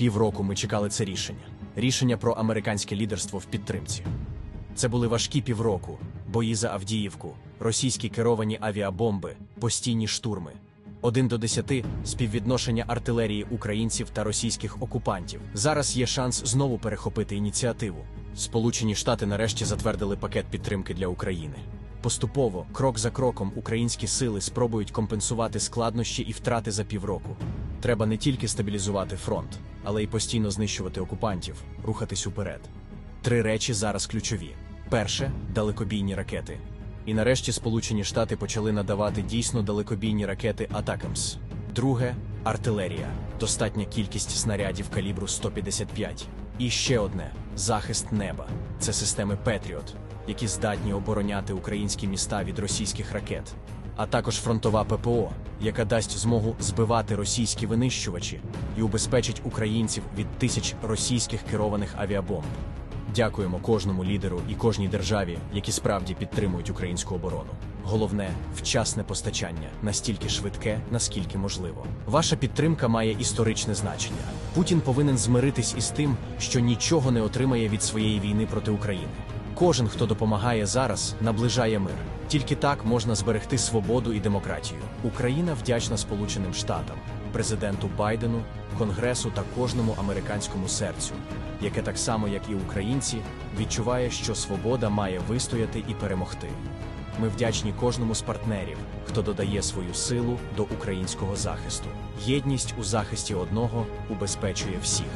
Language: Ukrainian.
Півроку ми чекали це рішення. Рішення про американське лідерство в підтримці. Це були важкі півроку, бої за Авдіївку, російські керовані авіабомби, постійні штурми. Один до десяти співвідношення артилерії українців та російських окупантів. Зараз є шанс знову перехопити ініціативу. Сполучені Штати нарешті затвердили пакет підтримки для України. Поступово, крок за кроком, українські сили спробують компенсувати складнощі і втрати за півроку. Треба не тільки стабілізувати фронт, але й постійно знищувати окупантів, рухатись уперед. Три речі зараз ключові: перше далекобійні ракети. І нарешті Сполучені Штати почали надавати дійсно далекобійні ракети Атакамс. Друге артилерія, достатня кількість снарядів калібру 155. І ще одне захист неба. Це системи Петріот, які здатні обороняти українські міста від російських ракет, а також фронтова ППО, яка дасть змогу збивати російські винищувачі і убезпечить українців від тисяч російських керованих авіабомб. Дякуємо кожному лідеру і кожній державі, які справді підтримують українську оборону. Головне вчасне постачання настільки швидке, наскільки можливо. Ваша підтримка має історичне значення. Путін повинен змиритись із тим, що нічого не отримає від своєї війни проти України. Кожен, хто допомагає зараз, наближає мир. Тільки так можна зберегти свободу і демократію. Україна вдячна Сполученим Штатам, президенту Байдену, Конгресу та кожному американському серцю, яке так само, як і українці, відчуває, що свобода має вистояти і перемогти. Ми вдячні кожному з партнерів, хто додає свою силу до українського захисту. Єдність у захисті одного убезпечує всіх.